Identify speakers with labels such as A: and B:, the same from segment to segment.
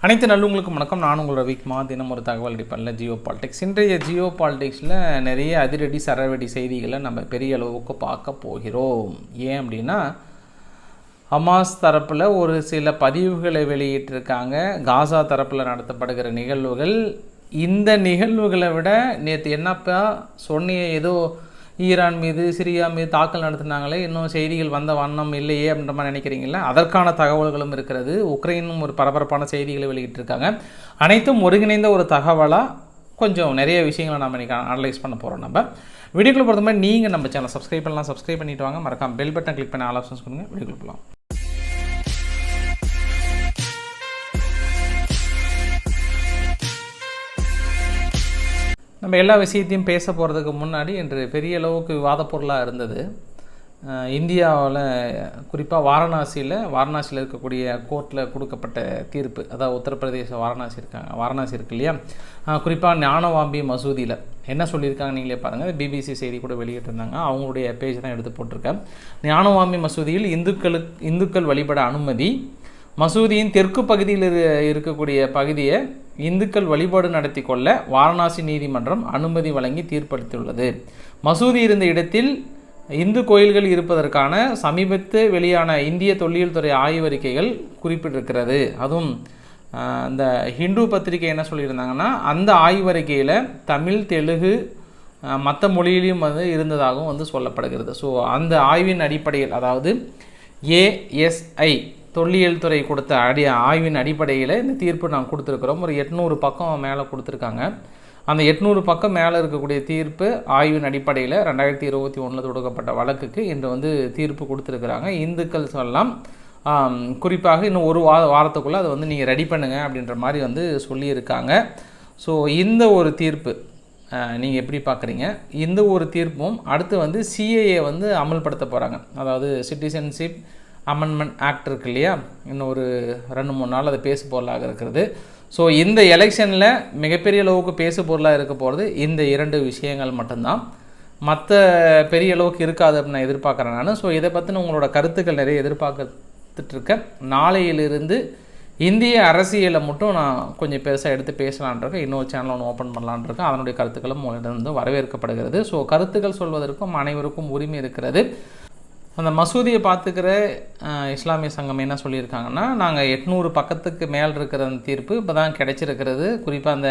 A: அனைத்து நல்லவங்களுக்கும் வணக்கம். நான் உங்கள் ரவிக்குமா தினம் ஒரு தகவல் அடிப்படையில் ஜியோ பாலிடிக்ஸ். இன்றைய ஜியோ பாலிடிக்ஸில் நிறைய அதிரடி சரவெடி செய்திகளை நம்ம பெரிய அளவுக்கு பார்க்க போகிறோம். ஏன் அப்படின்னா ஹமாஸ் தரப்பில் ஒரு சில பதிவுகளை வெளியிட்டிருக்காங்க. காசா தரப்பில் நடத்தப்படுகிற நிகழ்வுகள். இந்த நிகழ்வுகளை விட நேற்று என்னப்பா சொன்னிய ஏதோ ஈரான் மீது சிரியா மீது தாக்கல் நடத்தினாங்களே இன்னும் செய்திகள் வந்த வண்ணம் இல்லையே அப்படின்ற மாதிரி நினைக்கிறீங்களா? அதற்கான தகவல்களும் இருக்கிறது. உக்ரைனும் ஒரு பரபரப்பான செய்திகளை வெளியிட்டிருக்காங்க. அனைத்தும் ஒருங்கிணைந்த ஒரு தகவலாக கொஞ்சம் நிறைய விஷயங்களை நம்ம இன்றைக்கி அனலைஸ் பண்ண போகிறோம் நம்ம. வீடியோக்குள்ள பொறுத்த மாதிரி நீங்கள் நம்ம சேனல் சப்ஸ்கிரைப் பண்ணலாம். சப்ஸ்கிரைப் பண்ணிவிட்டு வாங்க. மறக்காம பெல் பட்டன் கிளிக் பண்ணி ஆல் ஆப்ஷன்ஸ் கொடுங்க. வீடியோக்குள்ள போகலாம் நம்ம எல்லா விஷயத்தையும் பேச போகிறதுக்கு முன்னாடி இன்று பெரிய அளவுக்கு விவாதப்பொருளாக இருந்தது. இந்தியாவில் குறிப்பாக வாரணாசியில் வாரணாசியில் இருக்கக்கூடிய கோர்ட்டில் கொடுக்கப்பட்ட தீர்ப்பு. அதாவது உத்தரப்பிரதேச வாரணாசி இருக்காங்க வாரணாசி இருக்கு இல்லையா? குறிப்பாக ஞானவாம்பி மசூதியில். என்ன சொல்லியிருக்காங்க நீங்களே பாருங்கள் பிபிசி செய்தி கூட வெளியிட்டிருந்தாங்க. அவங்களுடைய பேஜ் தான் எடுத்து போட்டிருக்கேன். ஞானவாம்பி மசூதியில் இந்துக்களுக்கு இந்துக்கள் வழிபட அனுமதி மசூதியின் தெற்கு பகுதியில் இரு- இருக்கக்கூடிய பகுதியை இந்துக்கள் வழிபாடு நடத்தி கொள்ள வாரணாசி நீதிமன்றம் அனுமதி வழங்கி தீர்ப்பளித்துள்ளது. மசூதி இருந்த இடத்தில் இந்து கோயில்கள் இருப்பதற்கான சமீபத்து வெளியான இந்திய தொல்லியல் துறை ஆய்வறிக்கைகள் குறிப்பிட்டிருக்கிறது. அதுவும் இந்த அந்த ஹிந்து பத்திரிகை என்ன சொல்லியிருந்தாங்கன்னா அந்த ஆய்வறிக்கையில் தமிழ் தெலுங்கு மற்ற மொழியிலையும் வந்து இருந்ததாகவும் வந்து சொல்லப்படுகிறது. ஸோ அந்த ஆய்வின் அடிப்படையில் அதாவது ஏஎஸ்ஐ தொல்லியல் துறை கொடுத்த அடி ஆய்வின் அடிப்படையில் இந்த தீர்ப்பு நாங்கள் கொடுத்துருக்குறோம். ஒரு எட்நூறு பக்கம் மேலே கொடுத்துருக்காங்க. அந்த எட்நூறு பக்கம் மேலே இருக்கக்கூடிய தீர்ப்பு ஆய்வின் அடிப்படையில் ரெண்டாயிரத்தி இருபத்தி ஒன்றில் தொடுக்கப்பட்ட வழக்குக்கு இன்று வந்து தீர்ப்பு கொடுத்துருக்குறாங்க. இந்துக்கள் சொல்லலாம். குறிப்பாக இன்னும் ஒரு வார வாரத்துக்குள்ளே அதை வந்து நீங்கள் ரெடி பண்ணுங்கள் அப்படின்ற மாதிரி வந்து சொல்லியிருக்காங்க. ஸோ இந்த ஒரு தீர்ப்பு நீங்கள் எப்படி பார்க்குறீங்க இந்த ஒரு தீர்ப்பும் அடுத்து வந்து சிஏஏ வந்து அமல்படுத்த போகிறாங்க அதாவது சிட்டிசன்ஷிப் அமெண்ட்மெண்ட் ஆக்ட் இருக்கு இல்லையா? இன்னும் ஒரு ரெண்டு மூணு நாள் அதை பேசு பொருளாக இருக்கிறது. ஸோ இந்த எலெக்ஷனில் மிகப்பெரிய அளவுக்கு பேசு பொருளாக இருக்க போகிறது இந்த இரண்டு விஷயங்கள் மட்டும்தான். மற்ற பெரிய அளவுக்கு இருக்காது அப்படின்னு நான் எதிர்பார்க்குறேன் நான். ஸோ இதை பற்றின உங்களோட கருத்துக்கள் நிறைய எதிர்பார்த்துட்ருக்கேன் நாளையிலிருந்து இந்திய அரசியலை மட்டும் நான் கொஞ்சம் பெருசாக எடுத்து பேசலான்ருக்கேன் இன்னொரு சேனல் ஒன்று ஓப்பன் பண்ணலான்ட்ருக்கேன் அதனுடைய கருத்துக்களும் உங்களிடம் வரவேற்கப்படுகிறது. ஸோ கருத்துக்கள் சொல்வதற்கும் அனைவருக்கும் உரிமை இருக்கிறது. அந்த மசூதியை பார்த்துக்கிற இஸ்லாமிய சங்கம் என்ன சொல்லியிருக்காங்கன்னா நாங்கள் எட்நூறு பக்கத்துக்கு மேல் இருக்கிற அந்த தீர்ப்பு இப்போ தான் கிடைச்சிருக்கிறது. குறிப்பாக அந்த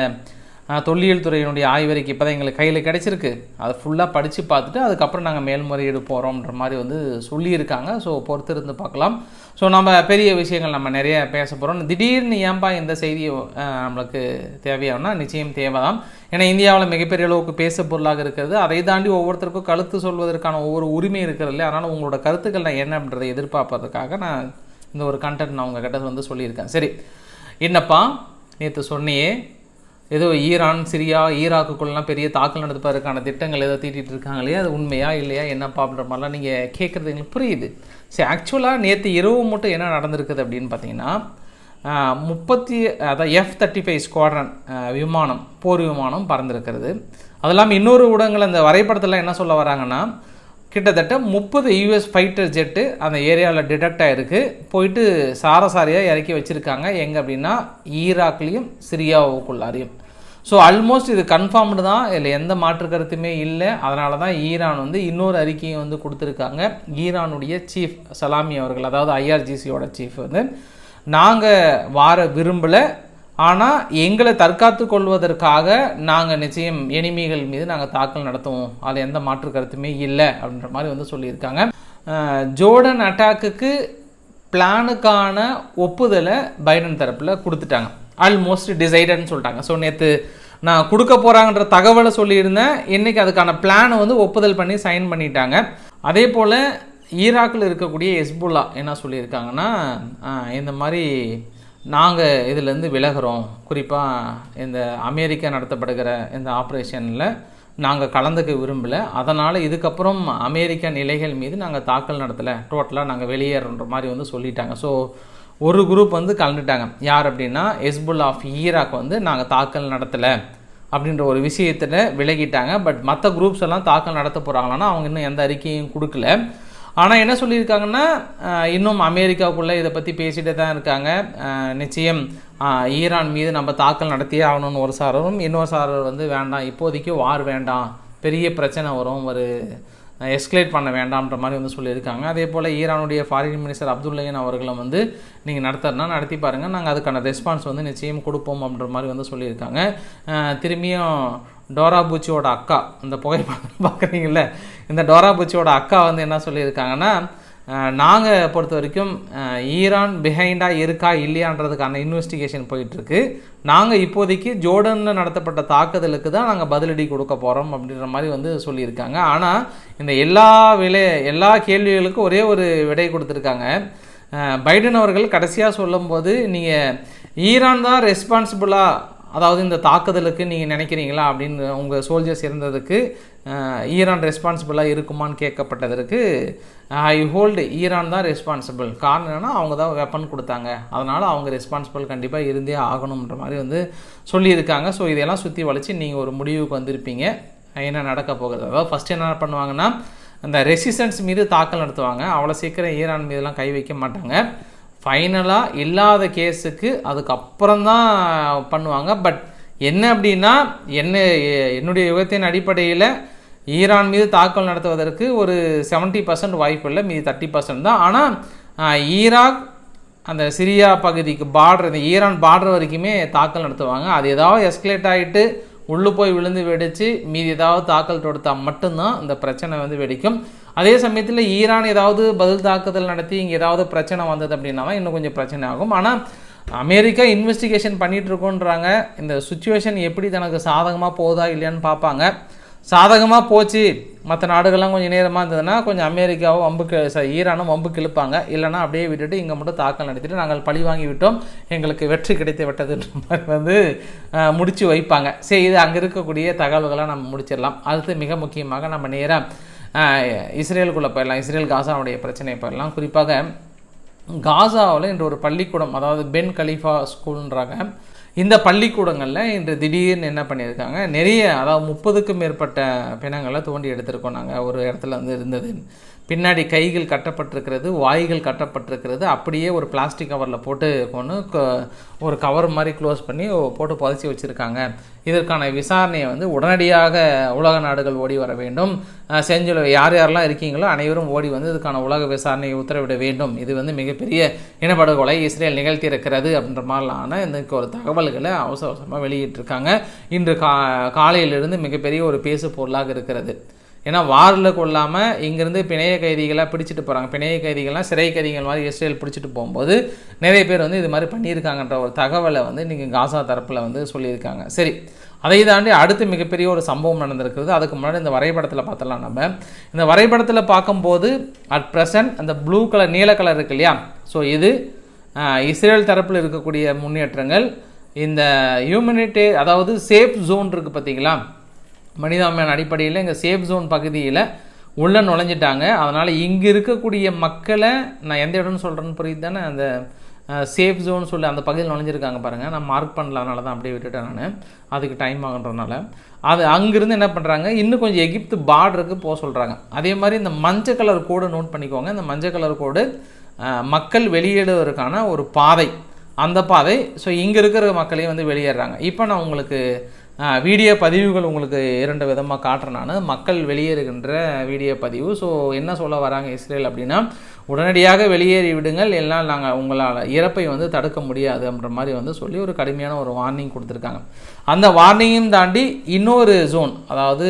A: தொல்லியல் துறையினுடைய ஆய்வறிக்கை இப்போ தான் எங்களுக்கு கையில் கிடைச்சிருக்கு. அதை ஃபுல்லாக படித்து பார்த்துட்டு அதுக்கப்புறம் நாங்கள் மேல்முறையீடு போகிறோம்ன்ற மாதிரி வந்து சொல்லியிருக்காங்க. ஸோ பொறுத்து இருந்து பார்க்கலாம். ஸோ நம்ம பெரிய விஷயங்கள் நம்ம நிறைய பேச போகிறோம் திடீர்னு ஏன்பா இந்த செய்தி நம்மளுக்கு தேவையானா நிச்சயம் தேவைதான். ஏன்னா இந்தியாவில் மிகப்பெரிய அளவுக்கு பேச பொருளாக இருக்கிறது. அதை தாண்டி ஒவ்வொருத்தருக்கும் கருத்து சொல்வதற்கான ஒவ்வொரு உரிமை இருக்கிறது இல்லையா? அதனால் உங்களோட கருத்துக்கள் நான் என்ன அப்படின்றத எதிர்பார்ப்பதற்காக நான் இந்த ஒரு கண்டென்ட் நான் உங்ககிட்ட வந்து சொல்லியிருக்கேன். சரி. என்னப்பா நேற்று சொன்னியே ஏதோ ஈரான் சிரியா ஈராக்குக்குள்ளலாம் பெரிய தாக்கல் நடத்துப்பதற்கான திட்டங்கள் ஏதோ தீட்டிகிட்டு இருக்காங்க இல்லையா அது உண்மையா இல்லையா என்னப்பா அப்படின்ற மாதிரிலாம் நீங்கள் கேட்குறது எங்களுக்கு புரியுது. சரி ஆக்சுவலாக நேற்று இரவு மட்டும் என்ன நடந்திருக்குது அப்படின்னு பார்த்தீங்கன்னா முப்பத்தி அதான் எஃப் தேர்ட்டி ஃபைவ் ஸ்குவாட்ரன் விமானம் போர் விமானம் பறந்துருக்கிறது. அது இல்லாமல் இன்னொரு ஊடகங்கள் அந்த வரைபடத்தில் என்ன சொல்ல வராங்கன்னா கிட்டத்தட்ட முப்பது யூஎஸ் ஃபைட்டர் ஜெட்டு அந்த ஏரியாவில் டிடெக்ட் ஆகிருக்கு போயிட்டு சாரசாரியாக இறக்கி வச்சுருக்காங்க. எங்கே அப்படின்னா ஈராக்லேயும் சிரியாவுக்குள்ளாரையும். ஸோ ஆல்மோஸ்ட் இது கன்ஃபார்ம்டு தான். இதில் எந்த மாற்று கருத்துமே இல்லை. அதனால தான் ஈரான் வந்து இன்னொரு அறிக்கையை வந்து கொடுத்துருக்காங்க. ஈரானுடைய சீஃப் சலாமி அவர்கள் அதாவது ஐஆர்ஜிசியோட சீஃப் வந்து நாங்கள் வார விரும்பலை. ஆனால் எங்களை தற்காத்து கொள்வதற்காக நாங்கள் நிச்சயம் எனிமிகள் மீது நாங்கள் தாக்கல் நடத்துவோம். அதில் எந்த மாற்று கருத்துமே இல்லை அப்படின்ற மாதிரி வந்து சொல்லியிருக்காங்க. ஜோர்டன் அட்டாக்குக்கு பிளானுக்கான ஒப்புதலை பைடன் தரப்பில் கொடுத்துட்டாங்க. ஆல்மோஸ்ட் டிசைடட்னு சொல்லிட்டாங்க. ஸோ நேற்று நான் கொடுக்க போகிறாங்கன்ற தகவலை சொல்லியிருந்தேன். இன்றைக்கி அதுக்கான பிளானை வந்து ஒப்புதல் பண்ணி சைன் பண்ணிட்டாங்க. அதே போல் ஈராக்கில் இருக்கக்கூடிய எஸ்புல்லா என்ன சொல்லியிருக்காங்கன்னா இந்த மாதிரி நாங்கள் இதிலேருந்து விலகுறோம். குறிப்பாக இந்த அமெரிக்கா நடத்தப்படுகிற இந்த ஆப்ரேஷனில் நாங்கள் கலந்துக்க விரும்பலை. அதனால் இதுக்கப்புறம் அமெரிக்க நிலைகள் மீது நாங்கள் தாக்கல் நடத்தலை. டோட்டலாக நாங்கள் வெளியேறன்ற மாதிரி வந்து சொல்லிட்டாங்க. ஸோ ஒரு குரூப் வந்து கலந்துட்டாங்க. யார் அப்படின்னா எஸ்புல் ஆஃப் ஈராக் வந்து நாங்கள் தாக்கல் நடத்தலை அப்படின்ற ஒரு விஷயத்தில் விலகிட்டாங்க. பட் மற்ற குரூப்ஸ் எல்லாம் தாக்கல் நடத்த போகிறாங்களான்னா அவங்க இன்னும் எந்த அறிக்கையும் கொடுக்கல. ஆனால் என்ன சொல்லியிருக்காங்கன்னா இன்னும் அமெரிக்காவுக்குள்ளே இதை பற்றி பேசிகிட்டே தான் இருக்காங்க. நிச்சயம் ஈரான் மீது நம்ம தாக்கல் நடத்தியே ஆகணும்னு ஒரு சாரரும் இன்னொரு சாரர் வந்து வேண்டாம் இப்போதைக்கு வார் வேண்டாம் பெரிய பிரச்சனை வரும் ஒரு எஸ்கலேட் பண்ண வேண்டாம்ன்ற மாதிரி வந்து சொல்லியிருக்காங்க. அதே போல் ஈரானுடைய ஃபாரின் மினிஸ்டர் அப்துல்லையன் அவர்களும் வந்து நீங்கள் நடத்துறனா நடத்தி பாருங்கள் நாங்கள் அதுக்கான ரெஸ்பான்ஸ் வந்து நிச்சயம் கொடுப்போம் அப்படின்ற மாதிரி வந்து சொல்லியிருக்காங்க. திரும்பியும் டோரா பூச்சியோட அக்கா அந்த புகைப்படம் பார்க்குறீங்கல்ல இந்த டோரா பூச்சியோட அக்கா வந்து என்ன சொல்லியிருக்காங்கன்னா நாங்கள் பொறுத்த வரைக்கும் ஈரான் பிஹைண்டாக இருக்கா இல்லையான்றதுக்கான இன்வெஸ்டிகேஷன் போயிட்டுருக்கு. நாங்கள் இப்போதைக்கு ஜோர்டனில் நடத்தப்பட்ட தாக்குதலுக்கு தான் நாங்கள் பதிலடி கொடுக்க போகிறோம் அப்படின்ற மாதிரி வந்து சொல்லியிருக்காங்க. ஆனால் இந்த எல்லா விலை எல்லா கேள்விகளுக்கும் ஒரே ஒரு விடை கொடுத்துருக்காங்க. பைடன் அவர்கள் கடைசியாக சொல்லும்போது நீங்கள் ஈரான் தான் ரெஸ்பான்சிபிளாக அதாவது இந்த தாக்குதலுக்கு நீங்கள் நினைக்கிறீங்களா? அப்படின்னு உங்கள் சோல்ஜர்ஸ் இருந்ததுக்கு ஈரான் ரெஸ்பான்சிபிளாக இருக்குமான்னு கேட்கப்பட்டதற்கு ஐ ஹோல்டு ஈரான் தான் ரெஸ்பான்சிபிள் காரணம் என்னன்னா அவங்க தான் வெப்பன் கொடுத்தாங்க. அதனால் அவங்க ரெஸ்பான்சிபிள் கண்டிப்பாக இருந்தே ஆகணுன்ற மாதிரி வந்து சொல்லியிருக்காங்க. ஸோ இதெல்லாம் சுற்றி வளைச்சி நீங்கள் ஒரு முடிவுக்கு வந்திருப்பீங்க. என்ன நடக்க போகுது? அதாவது ஃபஸ்ட்டு என்ன பண்ணுவாங்கன்னா அந்த ரெசிஸ்டன்ஸ் மீது தாக்கல் நடத்துவாங்க. அவ்வளோ சீக்கிரம் ஈரான் மீதுலாம் கை வைக்க மாட்டாங்க. ஃபைனலாக இல்லாத கேஸுக்கு அதுக்கப்புறம் தான் பண்ணுவாங்க. பட் என்ன அப்படின்னா என்ன என்னுடைய யுகத்தின் அடிப்படையில் ஈரான் மீது தாக்கல் நடத்துவதற்கு ஒரு 70% பர்சன்ட் வாய்ப்பு இல்லை மீதி தேர்ட்டி பர்சன்ட் தான். ஆனால் ஈராக் அந்த சிரியா பகுதிக்கு பார்டர் இந்த ஈரான் பார்டர் வரைக்குமே தாக்கல் நடத்துவாங்க. அது ஏதாவது எஸ்கலேட் ஆகிட்டு உள்ளே போய் விழுந்து வெடித்து மீதி ஏதாவது தாக்கல் தொடுத்தால் மட்டும்தான் இந்த பிரச்சனை வந்து வெடிக்கும். அதே சமயத்தில் ஈரான் ஏதாவது பதில் தாக்குதல் நடத்தி இங்கே ஏதாவது பிரச்சனை வந்தது அப்படின்னா இன்னும் கொஞ்சம் பிரச்சனை ஆகும். ஆனால் அமெரிக்கா இன்வெஸ்டிகேஷன் பண்ணிகிட்டு இருக்கோன்றாங்க. இந்த சுச்சுவேஷன் எப்படி தனக்கு சாதகமாக போகுதா இல்லையான்னு பார்ப்பாங்க. சாதகமாக போச்சு. மற்ற நாடுகள்லாம் கொஞ்சம் நேரமாக இருந்ததுன்னா கொஞ்சம் அமெரிக்காவும் வம்புக்கு ச- ஈரானும் வம்புக்கு இழுப்பாங்க இல்லைன்னா அப்படியே விட்டுட்டு இங்கே மட்டும் தாக்கல் நடத்திட்டு நாங்கள் பழி வாங்கி விட்டோம். எங்களுக்கு வெற்றி கிடைத்து விட்டதுன்ற மாதிரி வந்து முடித்து வைப்பாங்க. சரி இது அங்கே இருக்கக்கூடிய தகவல்களை நம்ம முடிச்சிடலாம். அடுத்து மிக முக்கியமாக நம்ம நேராக இஸ்ரேலுக்குள்ளே போயிடலாம். இஸ்ரேல் காசாவுடைய பிரச்சனையை போயிடலாம். குறிப்பாக காசாவில் இன்று ஒரு பள்ளிக்கூடம் அதாவது பென் கலீஃபா ஸ்கூல்ன்றாங்க. இந்த பள்ளிக்கூடங்களில் இன்று திடீர்னு என்ன பண்ணியிருக்காங்க? நிறைய அதாவது முப்பதுக்கும் மேற்பட்ட பிணங்களை தோண்டி எடுத்திருக்கோம் நாங்கள் ஒரு இடத்துல வந்து இருந்தது. பின்னாடி கைகள் கட்டப்பட்டிருக்கிறது வாய்கள் கட்டப்பட்டிருக்கிறது. அப்படியே ஒரு பிளாஸ்டிக் கவரில் போட்டு கொண்டு ஒரு கவர் மாதிரி க்ளோஸ் பண்ணி போட்டு புதைச்சி வச்சுருக்காங்க. இதற்கான விசாரணையை வந்து உடனடியாக உலக நாடுகள் ஓடி வர வேண்டும். அஹ் செஞ்சில் யார் யாரெல்லாம் இருக்கீங்களோ அனைவரும் ஓடி வந்து இதுக்கான உலக விசாரணையை உத்தரவிட வேண்டும். இது வந்து மிகப்பெரிய இனப்படுகொலை இஸ்ரேல் நிகழ்த்தியிருக்கிறது அப்படின்ற மாதிரிலான இந்த ஒரு தகவல்களை அவசர அவசரமாக வெளியிட்டிருக்காங்க. இன்று கா காலையிலிருந்து மிகப்பெரிய ஒரு பேசு பொருளாக இருக்கிறது. ஏன்னா வாரில் கொள்ளாமல் இங்கேருந்து பிணைய கைதிகளாக பிடிச்சிட்டு போகிறாங்க பிணைய கைதிகள்லாம் சிறை கைதிகள் மாதிரி இஸ்ரேல் பிடிச்சிட்டு போகும்போது நிறைய பேர் வந்து இது மாதிரி பண்ணியிருக்காங்கன்ற ஒரு தகவலை வந்து நீங்கள் காசா தரப்பில் வந்து சொல்லியிருக்காங்க. சரி அதை தாண்டி அடுத்து மிகப்பெரிய ஒரு சம்பவம் நடந்திருக்கிறது. அதுக்கு முன்னாடி இந்த வரைபடத்தில் பார்த்தலாம் நம்ம. இந்த வரைபடத்தில் பார்க்கும்போது அட் ப்ரெசன்ட் அந்த ப்ளூ கலர் நீல கலர் இருக்கு இல்லையா? ஸோ இது இஸ்ரேல் தரப்பில் இருக்கக்கூடிய முன்னேற்றங்கள். இந்த ஹியூமனிட்டே அதாவது சேஃப் ஜோன் இருக்குது பார்த்தீங்களா? மனிதாபிமான அடிப்படையில் இங்கே சேஃப் ஜோன் பகுதியில் உள்ளே நுழைஞ்சிட்டாங்க. அதனால் இங்கே இருக்கக்கூடிய மக்களை நான் எந்த இடம்னு சொல்கிறேன்னு புரியுது தானே? அந்த சேஃப் ஜோன் சொல்லி அந்த பகுதியில் நுழைஞ்சிருக்காங்க பாருங்கள் நான் மார்க் பண்ணல அதனால தான் அப்படியே விட்டுட்டேன் நான். அதுக்கு டைம் ஆகுன்றதுனால. அது அங்கேருந்து என்ன பண்ணுறாங்க இன்னும் கொஞ்சம் எகிப்து பார்டருக்கு போக சொல்கிறாங்க அதே மாதிரி இந்த மஞ்சள் கலர் கோடு நோட் பண்ணிக்கோங்க. இந்த மஞ்சள் கலர் கோடு மக்கள் வெளியேடுவதற்கான ஒரு பாதை. அந்த பாதை ஸோ இங்கே இருக்கிற மக்களையும் வந்து வெளியேறாங்க. இப்போ நான் உங்களுக்கு வீடியோ பதிவுகள் உங்களுக்கு இரண்டு விதமாக காட்டுறேன் நான். மக்கள் வெளியேறுகின்ற வீடியோ பதிவு. ஸோ என்ன சொல்ல வராங்க இஸ்ரேல் அப்படின்னா உடனடியாக வெளியேறி விடுங்கள். எல்லாம் நாங்கள் உங்களால் இறப்பை வந்து தடுக்க முடியாது அப்படின்ற மாதிரி வந்து சொல்லி ஒரு கடுமையான ஒரு வார்னிங் கொடுத்துருக்காங்க. அந்த வார்னிங்கையும் தாண்டி இன்னொரு ஜோன் அதாவது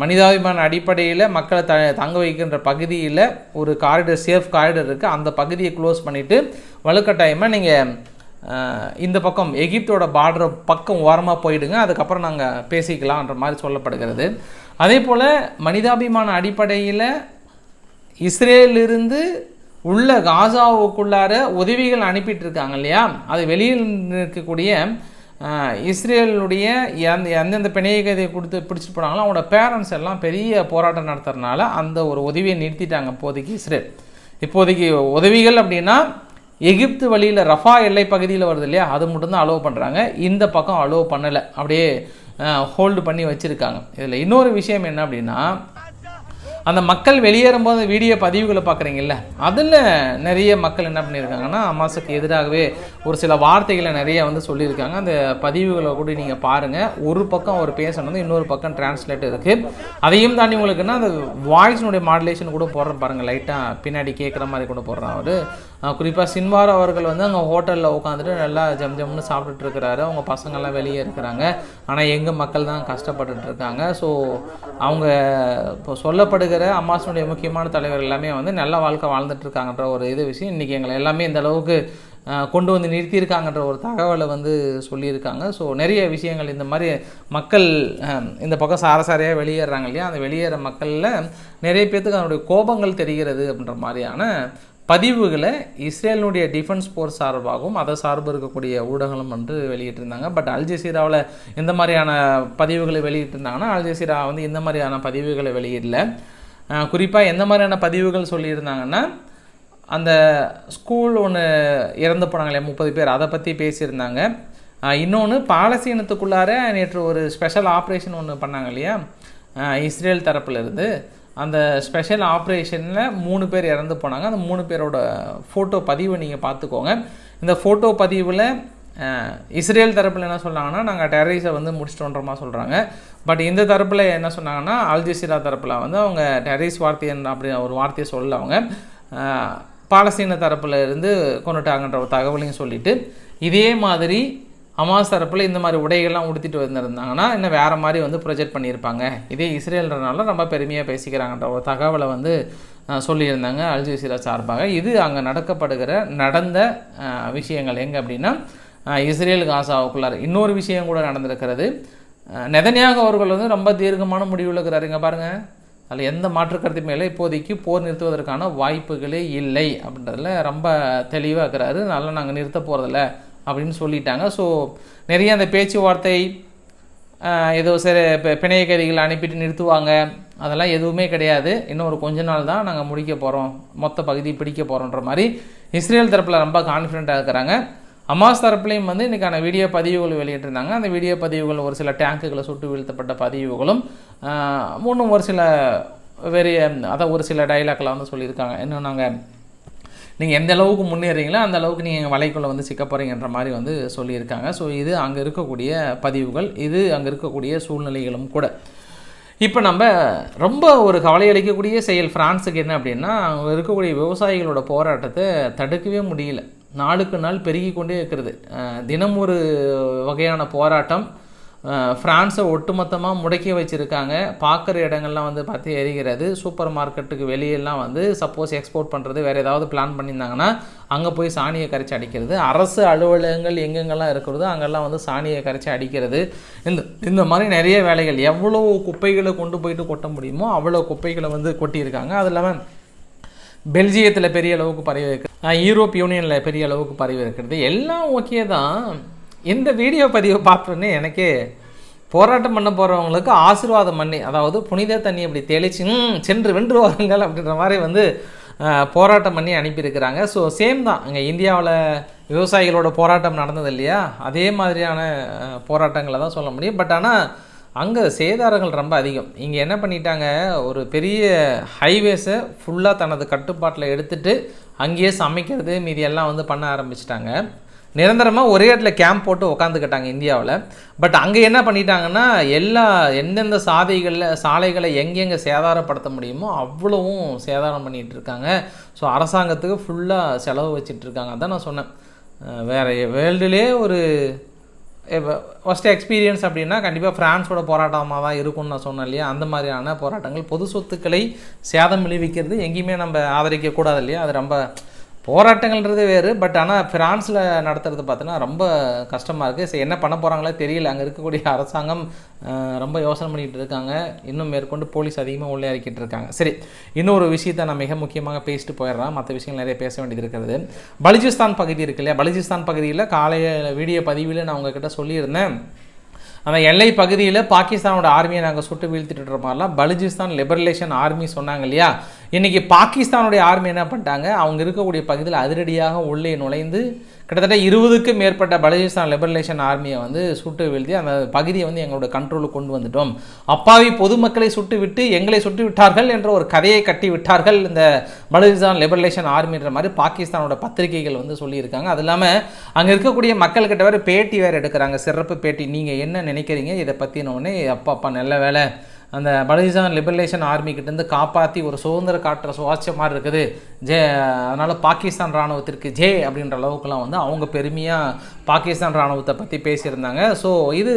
A: மனிதாபிமான அடிப்படையில் மக்களை த தங்க வைக்கின்ற பகுதியில் ஒரு காரிடர் சேஃப் காரிடர் இருக்குது அந்த பகுதியை க்ளோஸ் பண்ணிவிட்டு வலுக்கட்டாயமாக நீங்கள் இந்த பக்கம் எகிப்தோட பார்டர் பக்கம் ஓரமாக போயிடுங்க அதுக்கப்புறம் நாங்கள் பேசிக்கலாம்ன்ற மாதிரி சொல்லப்படுகிறது. அதே போல் மனிதாபிமான அடிப்படையில் இஸ்ரேலிருந்து உள்ள காசாவுக்குள்ளார உதவிகள் அனுப்பிட்டு இருக்காங்க இல்லையா? அது வெளியில் இருக்கக்கூடிய இஸ்ரேலுடைய எந்த எந்தெந்த பிணைய கதையை கொடுத்து பிடிச்சிட்டு போனாங்களோ அவங்களோட பேரண்ட்ஸ் எல்லாம் பெரிய போராட்டம் நடத்துறதுனால அந்த ஒரு உதவியை நிறுத்திட்டாங்க இப்போதைக்கு இஸ்ரேல். இப்போதைக்கு உதவிகள் அப்படின்னா எகிப்து வழியில் ரஃபா எல்லை பகுதியில் வருது இல்லையா? அது மட்டும்தான் அலோவ் பண்ணுறாங்க இந்த பக்கம் அலோவ் பண்ணலை. அப்படியே ஹோல்டு பண்ணி வச்சுருக்காங்க. இதில் இன்னொரு விஷயம் என்ன அப்படின்னா அந்த மக்கள் வெளியேறும் போது வீடியோ பதிவுகளை பார்க்குறீங்கல்ல அதில் நிறைய மக்கள் என்ன பண்ணியிருக்காங்கன்னா அம்மாசுக்கு எதிராகவே ஒரு சில வார்த்தைகளை நிறைய வந்து சொல்லியிருக்காங்க. அந்த பதிவுகளை கூட நீங்கள் பாருங்கள் ஒரு பக்கம் அவர் பேசணும் இன்னொரு பக்கம் டிரான்ஸ்லேட் இருக்குது அதையும் தாண்டி உங்களுக்குன்னா அந்த வாய்ஸினுடைய மாடுலேஷன் கூட போடுறேன் பாருங்கள் லைட்டாக பின்னாடி கேட்குற மாதிரி கூட போடுறான் அவர். குறிப்பாக சின்வார் அவர்கள் வந்து அங்கே ஹோட்டலில் உட்காந்துட்டு நல்லா ஜம் ஜம்னு சாப்பிட்டுட்டு இருக்கிறாரு அவங்க பசங்கள்லாம் வெளியே இருக்கிறாங்க. ஆனால் எங்கள் மக்கள் தான் கஷ்டப்பட்டுட்டு இருக்காங்க ஸோ அவங்க இப்போ சொல்லப்படுகிற அம்மாசனுடைய முக்கியமான தலைவர் எல்லாமே வந்து நல்ல வாழ்க்கை வாழ்ந்துட்டு இருக்காங்கன்ற ஒரு இது விஷயம். இன்றைக்கி எங்களை எல்லாமே இந்த அளவுக்கு கொண்டு வந்து நிறுத்தியிருக்காங்கன்ற ஒரு தகவலை வந்து சொல்லியிருக்காங்க. ஸோ நிறைய விஷயங்கள் இந்த மாதிரி மக்கள் இந்த பக்கம் சாரசாரியாக வெளியேறாங்க இல்லையா? அந்த வெளியேற மக்களில் நிறைய பேர்த்துக்கு அதனுடைய கோபங்கள் தெரிகிறது அப்படின்ற மாதிரியான பதிவுகளை இஸ்ரேலினுடைய டிஃபென்ஸ் போர்ஸ் சார்பாகவும் அதை சார்பு இருக்கக்கூடிய ஊடகங்களும் வந்து வெளியிட்டிருந்தாங்க. பட் அல் ஜசீராவில் மாதிரியான பதிவுகளை வெளியிட்டிருந்தாங்கன்னா அல் ஜசீரா வந்து இந்த மாதிரியான பதிவுகளை வெளியிடல. குறிப்பாக எந்த மாதிரியான பதிவுகள் சொல்லியிருந்தாங்கன்னா அந்த ஸ்கூல் ஒன்று இறந்து போனாங்களே முப்பது பேர் அதை பற்றி பேசியிருந்தாங்க. இன்னொன்று பாலஸ்தீனத்துக்குள்ளார நேற்று ஒரு ஸ்பெஷல் ஆப்ரேஷன் ஒன்று பண்ணாங்க இல்லையா? இஸ்ரேல் தரப்புலருந்து. அந்த ஸ்பெஷல் ஆப்ரேஷனில் மூணு பேர் இறந்து போனாங்க. அந்த மூணு பேரோட ஃபோட்டோ பதிவை நீங்கள் பார்த்துக்கோங்க. இந்த ஃபோட்டோ பதிவில் இஸ்ரேல் தரப்பில் என்ன சொன்னாங்கன்னா நாங்கள் டெரரிஸை வந்து முடிச்சிட்டோன்றமா சொல்கிறாங்க பட் இந்த தரப்பில் என்ன சொன்னாங்கன்னா அல்ஜசீரா தரப்பில் வந்து அவங்க டெரரிஸ் வார்த்தை அப்படி ஒரு வார்த்தையை சொல்ல அவங்க. பாலஸ்தீன தரப்பில் இருந்து கொண்டுட்டாங்கன்ற ஒரு தகவலையும் சொல்லிட்டு இதே மாதிரி அமாசரப்பில் இந்த மாதிரி உடைகள்லாம் உடுத்திட்டு வந்திருந்தாங்கன்னா இன்னும் வேறு மாதிரி வந்து ப்ரொஜெக்ட் பண்ணியிருப்பாங்க? இதே இஸ்ரேல்ன்றனால ரொம்ப பெருமையாக பேசிக்கிறாங்கன்ற ஒரு தகவலை வந்து சொல்லியிருந்தாங்க அல் சார்பாக. இது அங்கே நடக்கப்படுகிற நடந்த விஷயங்கள் எங்கே அப்படின்னா இஸ்ரேல் காசாவுக்குள்ளார் இன்னொரு விஷயம் கூட நடந்திருக்கிறது. நெதனியாக அவர்கள் வந்து ரொம்ப தீர்க்கமான முடிவில் இருக்கிறாரு. இங்கே பாருங்கள் அதில் எந்த மாற்று கருத்து மேலே இப்போதைக்கு போர் நிறுத்துவதற்கான வாய்ப்புகளே இல்லை அப்படின்றதுல ரொம்ப தெளிவாக இருக்கிறாரு. நல்லா நாங்கள் நிறுத்த போகிறதில்ல அப்படின்னு சொல்லிட்டாங்க. ஸோ நிறைய அந்த பேச்சுவார்த்தை ஏதோ சில இப்போ பிணைய கைதிகள் அனுப்பிட்டு நிறுத்துவாங்க. அதெல்லாம் எதுவுமே கிடையாது. இன்னும் ஒரு கொஞ்ச நாள் தான் நாங்கள் முடிக்க போகிறோம் மொத்த பகுதி பிடிக்க போகிறோன்ற மாதிரி இஸ்ரேல் தரப்பில் ரொம்ப கான்ஃபிடெண்ட்டாக இருக்கிறாங்க. அமாஸ் தரப்புலையும் வந்து இன்றைக்கான வீடியோ பதிவுகள் வெளியிட்டிருந்தாங்க. அந்த வீடியோ பதிவுகள் ஒரு சில டேங்குகளை சுட்டு வீழ்த்தப்பட்ட பதிவுகளும் இன்னும் ஒரு சில வெறிய அதான் ஒரு சில டைலாக்லாம் வந்து சொல்லியிருக்காங்க. இன்னும் நாங்கள் நீங்கள் எந்த அளவுக்கு முன்னேறீங்களோ அந்த அளவுக்கு நீங்கள் வலைக்குள்ளே வந்து சிக்க போகிறீங்கன்ற மாதிரி வந்து சொல்லியிருக்காங்க. ஸோ இது அங்கே இருக்கக்கூடிய பதிவுகள் இது அங்கே இருக்கக்கூடிய சூழ்நிலைகளும் கூட. இப்போ நம்ம ரொம்ப ஒரு கவலை அளிக்கக்கூடிய செயல் ஃப்ரான்ஸுக்கு என்ன அப்படின்னா அங்கே இருக்கக்கூடிய விவசாயிகளோட போராட்டத்தை தடுக்கவே முடியல. நாளுக்கு நாள் பெருகி கொண்டே இருக்கிறது தினம் ஒரு வகையான போராட்டம். ஃப்ரான்ஸை ஒட்டுமொத்தமாக முடக்கி வச்சுருக்காங்க. பார்க்குற இடங்கள்லாம் வந்து பார்த்து எரிகிறது. சூப்பர் மார்க்கெட்டுக்கு வெளியெல்லாம் வந்து சப்போஸ் எக்ஸ்போர்ட் பண்ணுறது வேறு ஏதாவது பிளான் பண்ணியிருந்தாங்கன்னா அங்கே போய் சாணியை கரைச்சி அடிக்கிறது. அரசு அலுவலகங்கள் எங்கெங்கெல்லாம் இருக்கிறதோ அங்கெல்லாம் வந்து சாணியை கரைச்சி அடிக்கிறது. இந்த இந்த மாதிரி நிறைய வேலைகள். எவ்வளோ குப்பைகளை கொண்டு போயிட்டு கொட்ட முடியுமோ அவ்வளோ குப்பைகளை வந்து கொட்டியிருக்காங்க. அது இல்லாமல் பெல்ஜியத்தில் பெரிய அளவுக்கு பரவி இருக்கு. யூரோப் யூனியனில் பெரிய அளவுக்கு பரவி இருக்கிறது. எல்லாம் ஓகே தான். இந்த வீடியோ பதிவை பார்த்தோன்னே எனக்கே போராட்டம் பண்ண போகிறவங்களுக்கு ஆசீர்வாதம் பண்ணி அதாவது புனித தண்ணி அப்படி தெளிச்சு சென்று வென்று வாருங்கள் அப்படின்ற மாதிரி வந்து போராட்டம் பண்ணி அனுப்பியிருக்கிறாங்க. ஸோ சேம் தான். இங்கே இந்தியாவில் விவசாயிகளோட போராட்டம் நடந்தது இல்லையா? அதே மாதிரியான போராட்டங்களை தான் சொல்ல முடியும். பட் ஆனால் அங்கே சேதாரங்கள் ரொம்ப அதிகம். இங்கே என்ன பண்ணிட்டாங்க? ஒரு பெரிய ஹைவேஸை ஃபுல்லாக தனது கட்டுப்பாட்டில் எடுத்துட்டு அங்கேயே சமைக்கிறது மீதி எல்லாம் வந்து பண்ண ஆரம்பிச்சிட்டாங்க. நிரந்தரமாக ஒரே இடத்துல கேம்ப் போட்டு உட்காந்துக்கிட்டாங்க இந்தியாவில். பட் அங்கே என்ன பண்ணிட்டாங்கன்னா எல்லா எந்தெந்த சாதைகளில் சாலைகளை எங்கெங்கே சேதாரப்படுத்த முடியுமோ அவ்வளவும் சேதாரம் பண்ணிகிட்டு இருக்காங்க. ஸோ அரசாங்கத்துக்கு ஃபுல்லாக செலவு வச்சிட்ருக்காங்க அதான் நான் சொன்னேன். வேறு வேற வேர்ல்டுலே ஒரு ஃபஸ்ட்டு எக்ஸ்பீரியன்ஸ் அப்படின்னா கண்டிப்பாக ஃப்ரான்ஸோட போராட்டமாக தான் இருக்கும்னு நான் சொன்னேன் இல்லையா? அந்த மாதிரியான போராட்டங்கள் பொது சொத்துக்களை சேதம் விளைவிக்கிறது எங்கேயுமே நம்ம ஆதரிக்கக்கூடாது இல்லையா? அது ரொம்ப போராட்டங்கள்ன்றது வேறு பட் ஆனால் ஃப்ரான்ஸில் நடத்துறது பார்த்தோன்னா ரொம்ப கஷ்டமாக இருக்குது சரி என்ன பண்ண போகிறாங்களோ தெரியல. அங்கே இருக்கக்கூடிய அரசாங்கம் ரொம்ப யோசனை பண்ணிகிட்டு இருக்காங்க. இன்னும் மேற்கொண்டு போலீஸ் அதிகமாக உள்ளே இறக்கிட்டு இருக்காங்க. சரி இன்னொரு விஷயத்தை நான் மிக முக்கியமாக பேசிட்டு போயிடுறேன். மற்ற விஷயங்கள் நிறைய பேச வேண்டியது இருக்கிறது பலுச்சிஸ்தான் பகுதி இருக்கு இல்லையா? பலுச்சிஸ்தான் பகுதியில் காலையில் வீடியோ பதிவில் நான் உங்ககிட்ட சொல்லியிருந்தேன். அந்த எல்லை பகுதியில் பாகிஸ்தானோட ஆர்மியை நாங்கள் சுட்டு வீழ்த்திட்டு மாதிரிலாம் பலுஜிஸ்தான் லிபரலேஷன் ஆர்மி சொன்னாங்க இல்லையா? இன்றைக்கி பாகிஸ்தானுடைய ஆர்மி என்ன பண்ணிட்டாங்க? அவங்க இருக்கக்கூடிய பகுதியில் அதிரடியாக உள்ளே நுழைந்து கிட்டத்தட்ட இருபதுக்கும் மேற்பட்ட பலூச்சிஸ்தான் லிபரலேஷன் ஆர்மியை வந்து சுட்டு வீழ்த்தி அந்த பகுதியை வந்து எங்களோட கண்ட்ரோலுக்கு கொண்டு வந்துட்டோம். அப்பாவி பொதுமக்களை சுட்டு விட்டு எங்களை சுட்டு விட்டார்கள் என்ற ஒரு கதையை கட்டி விட்டார்கள் இந்த பலூச்சிஸ்தான் லிபரலேஷன் ஆர்மின்ற மாதிரி பாகிஸ்தானோட பத்திரிகைகள் வந்து சொல்லியிருக்காங்க. அது இல்லாமல் அங்கே இருக்கக்கூடிய மக்கள்கிட்ட வேறு பேட்டி வேறு எடுக்கிறாங்க. சிறப்பு பேட்டி. நீங்கள் என்ன நினைக்கிறீங்க? இதை பற்றினோடனே அப்பா அப்பா நல்ல வேலை. அந்த பலுச்சிஸ்தான் லிபரலேஷன் ஆர்மிக்கிட்டேருந்து காப்பாற்றி ஒரு சுதந்திர காட்டுற சுவாட்சம் மாதிரி இருக்குது. ஜே அதனால் பாகிஸ்தான் இராணுவத்திற்கு ஜே அப்படின்ற அளவுக்குலாம் வந்து அவங்க பெருமையாக பாகிஸ்தான் இராணுவத்தை பற்றி பேசியிருந்தாங்க. ஸோ இது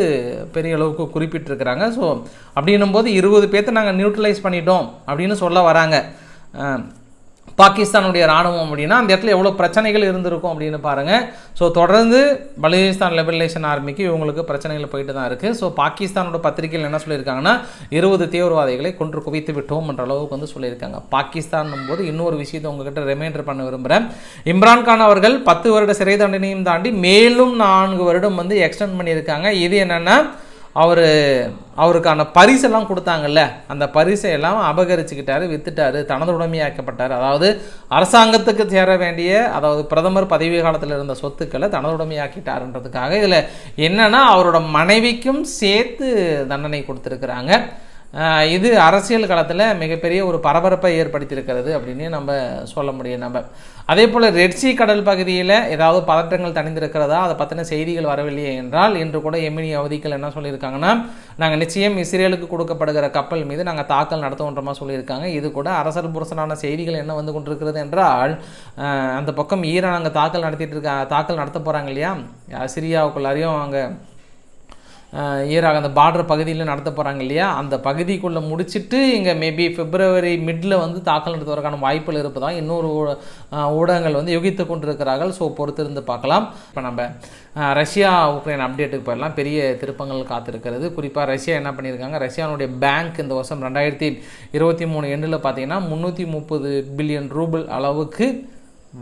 A: பெரிய அளவுக்கு குறிப்பிட்டிருக்கிறாங்க. ஸோ அப்படின்னும் போது இருபது பேர்த்த நாங்கள் நியூட்ரலைஸ் பண்ணிட்டோம் அப்படின்னு சொல்ல வராங்க. பாகிஸ்தானுடைய ராணுவம் அப்படின்னா அந்த இடத்துல எவ்வளோ பிரச்சனைகள் இருந்திருக்கும் அப்படின்னு பாருங்கள் ஸோ தொடர்ந்து பலுச்சிஸ்தான் லிபரலேஷன் ஆர்மிக்கு இவங்களுக்கு பிரச்சனைகள் போயிட்டு தான் இருக்குது ஸோ பாகிஸ்தானோட பத்திரிகையில் என்ன சொல்லியிருக்காங்கன்னா இருபது தீவிரவாதிகளை கொன்று குவித்து விட்டோம் என்ற அளவுக்கு வந்து சொல்லியிருக்காங்க. பாகிஸ்தான் போது இன்னொரு விஷயத்தை உங்ககிட்ட ரிமைண்டர் பண்ண விரும்புகிறேன் இம்ரான்கான் அவர்கள் பத்து வருட சிறை தண்டனையும் தாண்டி மேலும் நான்கு வருடம் வந்து எக்ஸ்டெண்ட் பண்ணியிருக்காங்க. இது என்னென்னா அவர் அவருக்கான பரிசெல்லாம் கொடுத்தாங்கல்ல அந்த பரிசை எல்லாம் அபகரிச்சுக்கிட்டாரு வித்துட்டாரு தனது உடைமையாக்கப்பட்டார். அதாவது அரசாங்கத்துக்கு சேர வேண்டிய அதாவது பிரதமர் பதவி காலத்தில் இருந்த சொத்துக்களை தனது உடைமையாக்கிட்டாருன்றதுக்காக இதில் என்னென்னா அவரோட மனைவிக்கும் சேர்த்து தண்டனை கொடுத்துருக்குறாங்க. இது அரசியல் களத்தில் மிகப்பெரிய ஒரு பரபரப்பை ஏற்படுத்தியிருக்கிறது அப்படின்னு நம்ம சொல்ல முடியும் நம்ம. அதே போல் ரெட்சி கடல் பகுதியில் ஏதாவது பதற்றங்கள் தணிந்திருக்கிறதா? அதை பற்றின செய்திகள் வரவில்லையே என்றால் இன்று கூட எமினி அவதிகள் என்ன சொல்லியிருக்காங்கன்னா நாங்கள் நிச்சயம் இஸ்ரேலுக்கு கொடுக்கப்படுகிற கப்பல் மீது நாங்கள் தாக்கல் நடத்துவோன்றமா சொல்லியிருக்காங்க. இது கூட அரசல் புரசனான செய்திகள் என்ன வந்து கொண்டிருக்கிறது என்றால் அந்த பக்கம் ஈரான் அங்கே தாக்கல் நடத்திட்டு இருக்கா தாக்கல் நடத்த போகிறாங்க இல்லையா? சிரியாவுக்குள்ளாரையும் அங்கே ஈராக் அந்த பார்டர் பகுதியில் நடத்த போகிறாங்க இல்லையா? அந்த பகுதிக்குள்ளே முடிச்சிட்டு இங்கே மேபி பிப்ரவரி மிடில் வந்து தாக்கல் நடத்துவதற்கான வாய்ப்புகள் இருப்பதாக இன்னொரு ஊ- ஊடகங்கள் வந்து யுகித்து கொண்டிருக்கிறார்கள். ஸோ பொறுத்திருந்து பார்க்கலாம். இப்போ நம்ம ரஷ்யா உக்ரைன் அப்டேட்டுக்கு போயிடலாம். பெரிய திருப்பங்கள் காத்திருக்கிறது. குறிப்பாக ரஷ்யா என்ன பண்ணியிருக்காங்க? ரஷ்யானுடைய பேங்க் இந்த வருஷம் ரெண்டாயிரத்தி இருபத்தி மூணு எண்டில் பார்த்தீங்கன்னா முந்நூற்றி முப்பது பில்லியன் ரூபிள் அளவுக்கு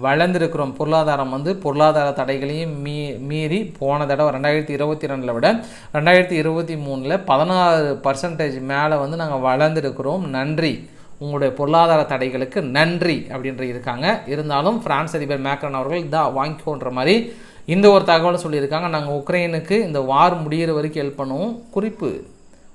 A: வளர்ந்துருக்கிறோம். பொருளாதாரம் வந்து பொருளாதார தடைகளையும் மீ மீறி போன தடவை ரெண்டாயிரத்தி இருபத்தி ரெண்டில் விட ரெண்டாயிரத்தி இருபத்தி மூணில் பதினாறு பர்சன்டேஜ் மேலே வந்து நாங்கள் வளர்ந்துருக்கிறோம். நன்றி. உங்களுடைய பொருளாதார தடைகளுக்கு நன்றி அப்படின்ற இருக்காங்க. இருந்தாலும் பிரான்ஸ் அதிபர் மேக்ரன் அவர்கள் தான் வாங்கிக்கோன்ற மாதிரி இந்த ஒரு தகவலை சொல்லியிருக்காங்க. நாங்கள் உக்ரைனுக்கு இந்த வார் முடியிற வரைக்கும் ஹெல்ப் பண்ணுவோம். குறிப்பு.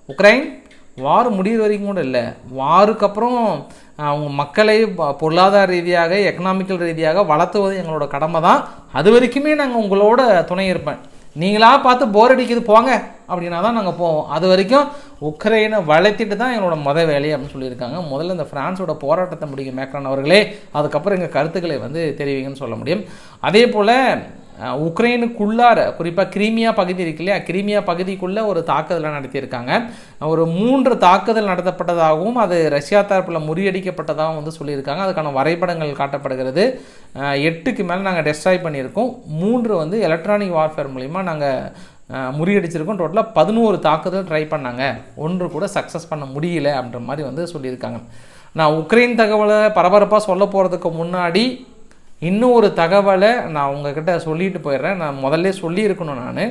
A: உக்ரைன் வார் முடிகிற வரைக்கும் கூட இல்லை. வாருக்கு அப்புறம் அவங்க மக்களை பொருளாதார ரீதியாக எக்கனாமிக்கல் ரீதியாக வளர்த்துவது எங்களோட கடமை தான் அது வரைக்குமே நாங்கள் உங்களோட துணை இருப்பேன். நீங்களாக பார்த்து போர் அடிக்குது போங்க. அப்படின்னா தான் நாங்கள் போவோம். அது வரைக்கும் உக்ரைனை வளர்த்திட்டு தான் எங்களோட மொதல் வேலை அப்படின்னு சொல்லியிருக்காங்க. முதல்ல இந்த ஃப்ரான்ஸோட போராட்டத்தை முடிக்கும் மேக்ரான் அவர்களே அதுக்கப்புறம் எங்கள் கருத்துக்களை வந்து தெரிவிங்கன்னு சொல்ல முடியும். அதே போல் உக்ரைனுக்குள்ளார குறிப்பாக கிரீமியா பகுதி இருக்கு இல்லையா? கிரீமியா பகுதிக்குள்ளே ஒரு தாக்குதலை நடத்தியிருக்காங்க. ஒரு மூன்று தாக்குதல் நடத்தப்பட்டதாகவும் அது ரஷ்யா தரப்பில் முறியடிக்கப்பட்டதாகவும் வந்து சொல்லியிருக்காங்க. அதுக்கான வரைபடங்கள் காட்டப்படுகிறது. எட்டுக்கு மேலே நாங்கள் டெஸ்ட்ராய் பண்ணியிருக்கோம். மூன்று வந்து எலக்ட்ரானிக் வார்ஃபேர் மூலிமா நாங்கள் முறியடிச்சிருக்கோம். டோட்டலாக பதினோரு தாக்குதல் ட்ரை பண்ணாங்க. ஒன்று கூட சக்ஸஸ் பண்ண முடியல அப்படின்ற மாதிரி வந்து சொல்லியிருக்காங்க. நான் உக்ரைன் தகவலை பரபரப்பாக சொல்ல போகிறதுக்கு முன்னாடி இன்னும் ஒரு தகவலை நான் உங்ககிட்ட சொல்லிட்டு போயிடுறேன். நான் முதல்ல சொல்லியிருக்கணும் நான்.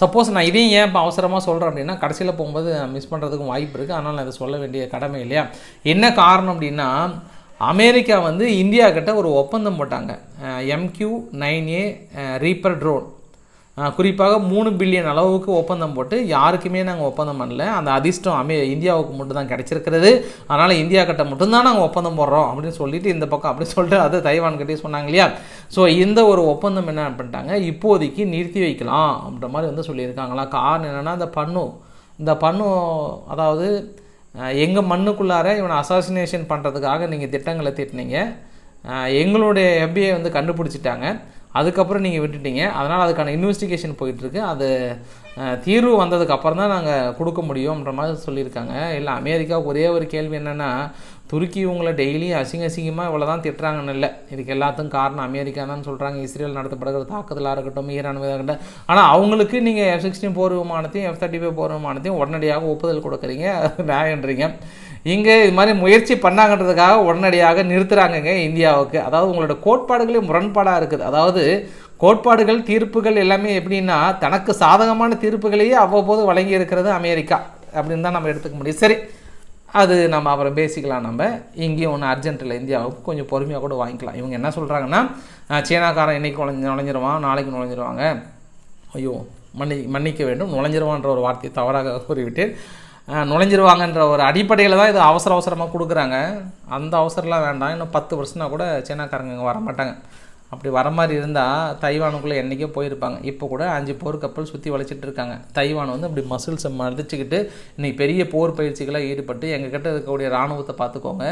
A: சப்போஸ் நான் இதையும் ஏன் இப்போ அவசரமாக சொல்கிறேன் அப்படின்னா கடைசியில் போகும்போது மிஸ் பண்ணுறதுக்கும் வாய்ப்பு இருக்குது அதனால் நான் இதை சொல்ல வேண்டிய கடமை இல்லையா? என்ன காரணம் அப்படின்னா அமெரிக்கா வந்து இந்தியா கிட்ட ஒரு ஒப்பந்தம் போட்டாங்க. MQ nine A reaper drone குறிப்பாக மூணு பில்லியன் அளவுக்கு ஒப்பந்தம் போட்டு யாருக்குமே நாங்கள் ஒப்பந்தம் பண்ணல. அந்த அதிர்ஷ்டம் அமே இந்தியாவுக்கு மட்டும் தான் கிடச்சிருக்கிறது. அதனால் இந்தியா கிட்ட மட்டும்தான் நாங்கள் ஒப்பந்தம் போடுறோம் அப்படின்னு சொல்லிட்டு இந்த பக்கம் அப்படி சொல்லிட்டு அது தைவான் கிட்டே சொன்னாங்க இல்லையா? ஸோ இந்த ஒரு ஒப்பந்தம் என்ன பண்ணிட்டாங்க? இப்போதைக்கு நிறுத்தி வைக்கலாம் அப்படின்ற மாதிரி வந்து சொல்லியிருக்காங்களா? காரணம் என்னென்னா இந்த பண்ணு இந்த பண்ணு அதாவது எங்கள் மண்ணுக்குள்ளார இவனை அசாசினேஷன் பண்ணுறதுக்காக நீங்கள் திட்டங்களை தீட்டினீங்க. எங்களுடைய எஃபிஐ வந்து கண்டுபிடிச்சிட்டாங்க. அதுக்கப்புறம் நீங்கள் விட்டுட்டீங்க. அதனால் அதுக்கான இன்வெஸ்டிகேஷன் போயிட்டுருக்கு. அது தீர்வு வந்ததுக்கு அப்புறம் தான் நாங்கள் கொடுக்க முடியும்ன்ற மாதிரி சொல்லியிருக்காங்க. இல்லை அமெரிக்கா ஒரே ஒரு கேள்வி என்னென்னா துருக்கி இவங்களை டெய்லி அசிங்க அசிங்கமாக இவ்வளோ தான் திட்டுறாங்கன்னு இல்லை. இதுக்கு எல்லாத்துக்கும் காரணம் அமெரிக்கா தான் சொல்கிறாங்க இஸ்ரேல் நடத்தப்படுகிற தாக்குதலாக இருக்கட்டும் ஈரான் இருக்கட்டும் ஆனால் அவங்களுக்கு நீங்கள் எஃப் சிக்ஸ்டீன் போர் விமானத்தையும் எஃப் தேர்ட்டி ஃபைவ் போர் விமானத்தையும் உடனடியாக ஒப்புதல் கொடுக்குறீங்க. நியாயன்றீங்க இங்கே இது மாதிரி முயற்சி பண்ணாங்கன்றதுக்காக உடனடியாக நிறுத்துகிறாங்கங்க இந்தியாவுக்கு. அதாவது உங்களோட கோட்பாடுகளே முரண்பாடாக இருக்குது. அதாவது கோட்பாடுகள் தீர்ப்புகள் எல்லாமே எப்படின்னா தனக்கு சாதகமான தீர்ப்புகளையே அவ்வப்போது வழங்கி இருக்கிறது அமெரிக்கா அப்படின்னு தான் நம்ம எடுத்துக்க முடியும். சரி அது நம்ம அப்புறம் பேசிக்கலாம் நம்ம. இங்கேயும் ஒன்று அர்ஜென்ட்டில் இந்தியாவுக்கு கொஞ்சம் பொறுமையாக கூட வாங்கிக்கலாம். இவங்க என்ன சொல்கிறாங்கன்னா சீனாக்காரன் இன்னைக்கு நுழைஞ்சு நுழைஞ்சிருவான் நாளைக்கு நுழைஞ்சிருவாங்க. ஐயோ மன்னி மன்னிக்க வேண்டும். நுழைஞ்சிருவான்ற ஒரு வார்த்தையை தவறாக கூறிவிட்டேன். நுழைஞ்சிருவாங்கன்ற ஒரு அடிப்படையில் தான் இது அவசர அவசரமாக கொடுக்குறாங்க. அந்த அவசரம்லாம் வேண்டாம். இன்னும் பத்து வருஷம்னா கூட சீனாக்காரங்க இங்கே வர மாட்டாங்க அப்படி வர மாதிரி இருந்தால் தைவானுக்குள்ளே என்றைக்கே போயிருப்பாங்க. இப்போ கூட அஞ்சு போர் கப்பல் சுற்றி வளைச்சிட்டு இருக்காங்க. தைவான் வந்து அப்படி மசில்ஸை மதிச்சுக்கிட்டு இன்றைக்கி பெரிய போர் பயிற்சிகளாக ஈடுபட்டு எங்ககிட்ட இருக்கக்கூடிய இராணுவத்தை பார்த்துக்கோங்க.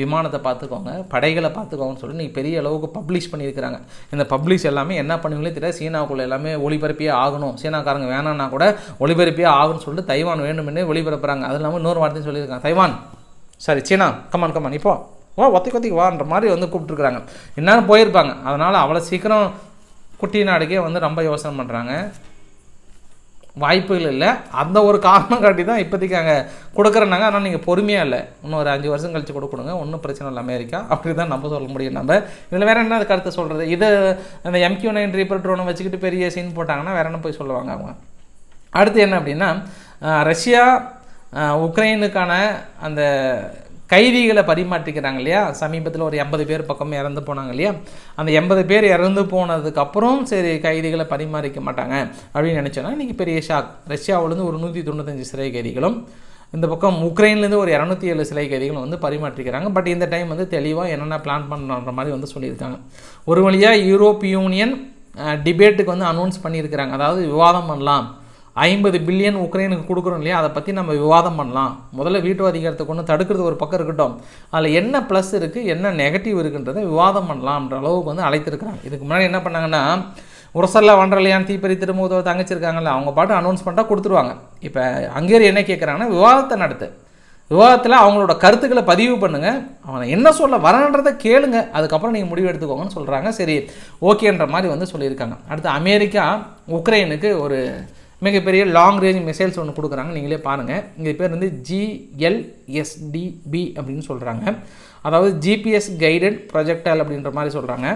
A: விமானத்தை பார்த்துக்கோங்க படைகளை பார்த்துக்கோங்கன்னு சொல்லி நீ பெரிய அளவுக்கு பப்ளிஷ் பண்ணியிருக்கிறாங்க. இந்த பப்ளிஷ் எல்லாமே என்ன பண்ணுவீங்களே தெரியாது சீனாவுக்குள்ளே எல்லாமே ஒளிபரப்பியே ஆகணும். சீனாக்காரங்க வேணான்னா கூட ஒளிபரப்பியே ஆகணும்னு சொல்லிட்டு தைவான் வேண்டுமென்னே ஒளிபரப்புறாங்க. அது இல்லாமல் இன்னொரு வார்த்தையும் சொல்லியிருக்காங்க. தைவான். சரி சீனா கமான் கமான் இப்போ. வா ஒத்தி கொத்தி வான்ற மாதிரி வந்து கூப்பிட்டுருக்குறாங்க. என்னன்னு போயிருப்பாங்க. அதனால் அவ்வளோ சீக்கிரம் குட்டி நாடுக்கே வந்து ரொம்ப யோசனை பண்ணுறாங்க வாய்ப்புகள் இல்லை. அந்த ஒரு காரணம் காட்டி தான் இப்போதைக்கு அங்கே கொடுக்குறேன்னாங்க. ஆனால் நீங்கள் பொறுமையாக இல்லை. இன்னும் ஒரு அஞ்சு வருஷம் கழித்து கொடுக்கணுங்க ஒன்றும் பிரச்சனை இல்லை அமெரிக்கா. அப்படி தான் நம்ம சொல்ல முடியும். நம்ம இதில் வேறு என்ன கருத்து சொல்கிறது இது அந்த எம்கியூ நைன் ரீப்பர் ட்ரோனை வச்சுக்கிட்டு பெரிய சீன் போட்டாங்கன்னா வேற என்ன போய் சொல்லுவாங்க அவங்க? அடுத்து என்ன அப்படின்னா ரஷ்யா உக்ரைனுக்கான அந்த கைதிகளை பரிமாற்றிக்கிறாங்க இல்லையா? சமீபத்தில் ஒரு எண்பது பேர் பக்கம் இறந்து போனாங்க இல்லையா? அந்த எண்பது பேர் இறந்து போனதுக்கப்புறம் சரி கைதிகளை பரிமாறிக்க மாட்டாங்க அப்படின்னு நினச்சோன்னா இன்றைக்கி பெரிய ஷாக். ரஷ்யாவிலேருந்து ஒரு நூற்றி தொண்ணூத்தஞ்சு சிறை கைதிகளும் இந்த பக்கம் உக்ரைன்லேருந்து ஒரு இரநூத்தி ஏழு சிலை கைதிகளும் வந்து பரிமாற்றிக்கிறாங்க. பட் இந்த டைம் வந்து தெளிவாக என்னென்ன பிளான் பண்ணுற மாதிரி வந்து சொல்லியிருக்காங்க. ஒரு வழியாக யூரோப் யூனியன் டிபேட்டுக்கு வந்து அனௌன்ஸ் பண்ணியிருக்கிறாங்க. அதாவது விவாதம் பண்ணலாம். ஐம்பது பில்லியன் உக்ரைனுக்கு கொடுக்குறோம் இல்லையா? அதை பற்றி நம்ம விவாதம் பண்ணலாம். முதல்ல வீட்டு அதிகாரத்தை கொண்டு தடுக்கிறது ஒரு பக்கம் இருக்கட்டும். அதில் என்ன ப்ளஸ் இருக்குது என்ன நெகட்டிவ் இருக்குன்றதை விவாதம் பண்ணலாம்ன்ற அளவுக்கு வந்து அழைத்திருக்கிறாங்க. இதுக்கு முன்னாடி என்ன பண்ணாங்கன்னா உரசல்ல வண்டலையான் தீப்பறி திரும்ப தங்கச்சி இருக்காங்கல்ல அவங்க பாட்டு அனௌன்ஸ் பண்ணிட்டா கொடுத்துருவாங்க. இப்போ ஹங்கேரி என்ன கேட்குறாங்கன்னா விவாதத்தை நடத்து. விவாதத்தில் அவங்களோட கருத்துக்களை பதிவு பண்ணுங்கள் அவனை என்ன சொல்ல வரன்றதை கேளுங்க. அதுக்கப்புறம் நீங்கள் முடிவு எடுத்துக்கோங்கன்னு சொல்கிறாங்க சரி ஓகேன்ற மாதிரி வந்து சொல்லியிருக்காங்க. அடுத்து அமெரிக்கா உக்ரைனுக்கு ஒரு மிகப்பெரிய லாங் ரேஞ்ச் மிசைல்ஸ் ஒன்று கொடுக்குறாங்க. நீங்களே பாருங்கள் இங்கே பேர் வந்து ஜிஎல்எஸ்டிபி அப்படின்னு சொல்கிறாங்க அதாவது ஜிபிஎஸ் கைடட் ப்ரொஜெக்டல் அப்படின்ற மாதிரி சொல்கிறாங்க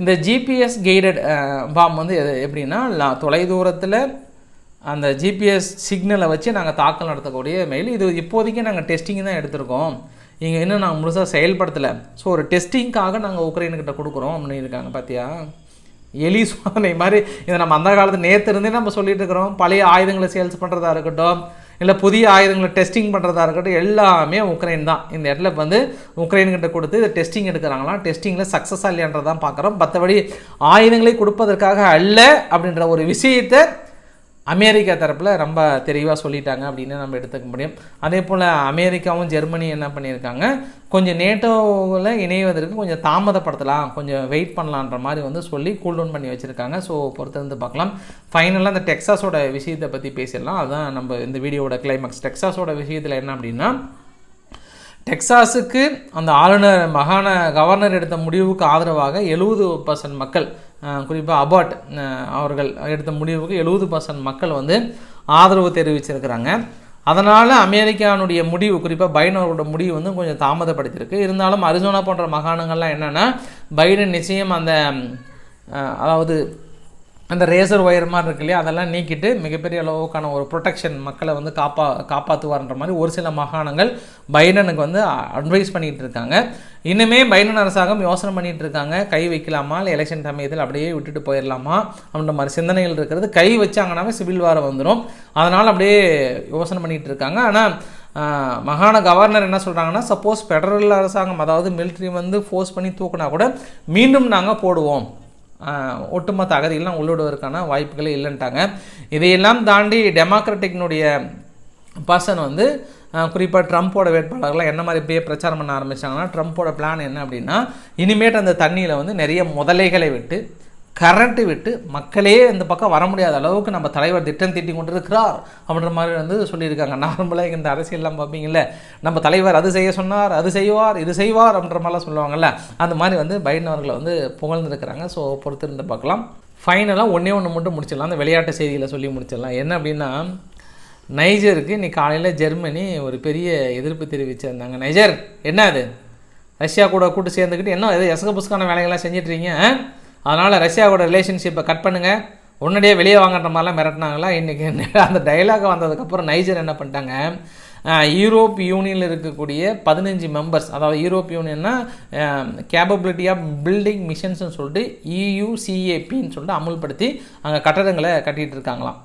A: இந்த ஜிபிஎஸ் கைடட் பாம் வந்து எது எப்படின்னா தொலைதூரத்தில் அந்த ஜிபிஎஸ் சிக்னலை வச்சு நாங்கள் தாக்கல் நடத்தக்கூடிய மெயில் இது இப்போதைக்கு நாங்கள் டெஸ்டிங் தான் எடுத்திருக்கோம். இங்கே இன்னும் நாங்கள் முழுசாக செயல்படுத்தலை. ஸோ ஒரு டெஸ்டிங்காக நாங்கள் உக்ரைனுக்கிட்ட கொடுக்குறோம் அப்படின்னு இருக்காங்க பார்த்தியா எலி சோதனை மாதிரி இதை நம்ம அந்த காலத்து நேற்று இருந்தே நம்ம சொல்லிட்டு இருக்கிறோம். பழைய ஆயுதங்களை சேல்ஸ் பண்ணுறதா இருக்கட்டும் இல்லை புதிய ஆயுதங்களை டெஸ்டிங் பண்ணுறதா இருக்கட்டும் எல்லாமே உக்ரைன் தான். இந்த இடத்துல வந்து உக்ரைன்கிட்ட கொடுத்து இதை டெஸ்டிங் எடுக்கிறாங்களாம் டெஸ்டிங்கில் சக்ஸஸ் இல்லையன்றதான் பார்க்குறோம். மற்றபடி ஆயுதங்களை கொடுப்பதற்காக அல்ல அப்படின்ற ஒரு விஷயத்தை அமெரிக்கா தரப்பில் ரொம்ப தெளிவாக சொல்லிட்டாங்க அப்படின்னு நம்ம எடுத்துக்க முடியும். அதே போல் அமெரிக்காவும் ஜெர்மனி என்ன பண்ணியிருக்காங்க? கொஞ்சம் நேட்டோவில் இணைவதற்கு கொஞ்சம் தாமதப்படுத்தலாம் கொஞ்சம் வெயிட் பண்ணலான்ற மாதிரி வந்து சொல்லி கூல் டவுன் பண்ணி வச்சுருக்காங்க. ஸோ பொறுத்திருந்து பார்க்கலாம். ஃபைனலாக அந்த டெக்ஸாஸோட விஷயத்தை பற்றி பேசிடலாம். அதுதான் நம்ம இந்த வீடியோவோட கிளைமேக்ஸ் டெக்ஸாஸோட விஷயத்தில் என்ன அப்படின்னா டெக்சாஸுக்கு அந்த ஆளுநர் மகாண கவர்னர் எடுத்த முடிவுக்கு ஆதரவாக எழுபது பர்சன்ட் மக்கள் குறிப்பாக அபாட் அவர்கள் எடுத்த முடிவுக்கு எழுபது பர்சன்ட் மக்கள் வந்து ஆதரவு தெரிவிச்சிருக்கிறாங்க. அதனால் அமெரிக்கானுடைய முடிவு குறிப்பாக பைடன் அவர்களோட முடிவு வந்து கொஞ்சம் தாமதப்படுத்தியிருக்கு. இருந்தாலும் அரிசோனா போன்ற மாகாணங்கள்லாம் என்னென்னா பைடன் நிச்சயம் அந்த அதாவது அந்த ரேசர் ஒயர் மாதிரி இருக்கு இல்லையா? அதெல்லாம் நீக்கிட்டு மிகப்பெரிய அளவுக்கான ஒரு ப்ரொடெக்ஷன் மக்களை வந்து காப்பா காப்பாற்றுவார்ன்ற மாதிரி ஒரு சில மாகாணங்கள் பைடனுக்கு வந்து அட்வைஸ் பண்ணிகிட்டு இருக்காங்க. இன்னுமே பைடன் அரசாங்கம் யோசனை பண்ணிகிட்டு இருக்காங்க. கை வைக்கலாமா? இல்லை எலெக்ஷன் சமயத்தில் அப்படியே விட்டுட்டு போயிடலாமா? அப்படின்ற மாதிரி சிந்தனைகள் இருக்கிறது. கை வச்சாங்கன்னாவே சிவில் வாரம் வந்துடும் அதனால் அப்படியே யோசனை பண்ணிகிட்டு இருக்காங்க. ஆனால் மகாண மாகாண கவர்னர் என்ன சொல்கிறாங்கன்னா சப்போஸ் ஃபெடரல் அரசாங்கம் அதாவது மிலிட்ரி வந்து ஃபோர்ஸ் பண்ணி தூக்குனா கூட மீண்டும் நாங்கள் போடுவோம். ஒட்டுமொத்த அகதிகள்லாம் உள்ளிடுவதற்கான வாய்ப்புகளே இல்லைன்ட்டாங்க. இதையெல்லாம் தாண்டி டெமோக்ராட்டிக்னுடைய பர்சன் வந்து குறிப்பாக ட்ரம்ப்போட வேட்பாளர்கள்லாம் என்ன மாதிரி இப்படியே பிரச்சாரம் பண்ண ஆரம்பித்தாங்கன்னா ட்ரம்ப்போட பிளான் என்ன அப்படின்னா இனிமேட்டு அந்த தண்ணியில் வந்து நிறைய முதலைகளை விட்டு கரண்ட்டு விட்டு மக்களே இந்த பக்கம் வர முடியாத அளவுக்கு நம்ம தலைவர் திட்டம் தீட்டி கொண்டிருக்கிறார் அப்படின்ற மாதிரி வந்து சொல்லியிருக்காங்க. நார்மலாக இந்த அரசியல்லாம் பார்ப்பீங்கல்ல நம்ம தலைவர் அது செய்ய சொன்னார் அது செய்வார் இது செய்வார் அப்படின்ற மாதிரிலாம் சொல்லுவாங்கள்ல அந்த மாதிரி வந்து பைடன் அவர்களை வந்து புகழ்ந்துருக்கிறாங்க. ஸோ பொறுத்திருந்து பார்க்கலாம். ஃபைனலாக ஒன்றே ஒன்று மட்டும் முடிச்சிடலாம். அந்த விளையாட்டு செய்திகளை சொல்லி முடிச்சிடலாம். என்ன அப்படின்னா நைஜருக்கு இன்னைக்கு காலையில் ஜெர்மனி ஒரு பெரிய எதிர்ப்பு தெரிவிச்சிருந்தாங்க. நைஜர் என்ன அது? ரஷ்யா கூட கூட்டு சேர்ந்துக்கிட்டு என்ன எது எசக புஸ்கான வேலைகள்லாம் செஞ்சிட்றீங்க அதனால் ரஷ்யாவோட ரிலேஷன்ஷிப்பை கட் பண்ணுங்கள் உடனடியே வெளியே வாங்குற மாதிரிலாம் மிரட்டினாங்களா? இன்றைக்கி அந்த டைலாக் வந்ததுக்கப்புறம் நைஜர் என்ன பண்ணிட்டாங்க? யூரோப் யூனியனில் இருக்கக்கூடிய பதினஞ்சு மெம்பர்ஸ் அதாவது யூரோப் யூனியன்னா கேப்பபிலிட்டி ஆஃப் பில்டிங் மிஷன்ஸ்னு சொல்லிட்டு இயூசிஏபின்னு சொல்லிட்டு அமுல்படுத்தி அங்கே கட்டடங்களை கட்டிகிட்டு இருக்காங்களாம்.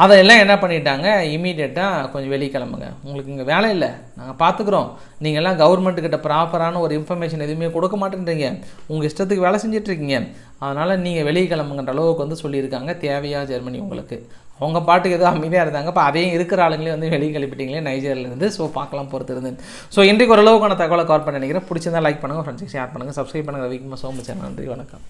A: அதையெல்லாம் என்ன பண்ணிட்டாங்க? இமீடியட்டாக கொஞ்சம் வெளியே கிளம்புங்க உங்களுக்கு இங்கே வேலை இல்லை. நாங்கள் பார்த்துக்குறோம் நீங்கள்லாம் கவர்மெண்ட்டுக்கிட்ட ப்ராப்பரான ஒரு இன்ஃபர்மேஷன் எதுவுமே கொடுக்க மாட்டேன்றீங்க. உங்கள் இஷ்டத்துக்கு வேலை செஞ்சிட்ருக்கீங்க. அதனால் நீங்கள் வெளியே கிளம்புங்கன்ற அளவுக்கு வந்து சொல்லியிருக்காங்க. தேவையா ஜெர்மனி உங்களுக்கு? அவங்க பாட்டுக்கு ஏதோ அமைதியாக இருந்தாங்க. இப்போ அதையும் இருக்கிற ஆளுங்களே வந்து வெளியே கிளப்பிட்டீங்களே நைஜர்லேருந்து ஸோ பார்க்கலாம் பொறுத்து இருந்து. ஸோ இன்றைக்கு ஓரளவுக்கான தகவலை கவர் பண்ண நினைக்கிறேன். பிடிச்சிருந்தா லைக் பண்ணுங்கள் ஃப்ரெண்ட்ஸுக்கு ஷேர் பண்ணுங்கள் சப்ஸ்கிரைப் பண்ணுங்கள் வீக்கமாக சோமு நன்றி. வணக்கம்.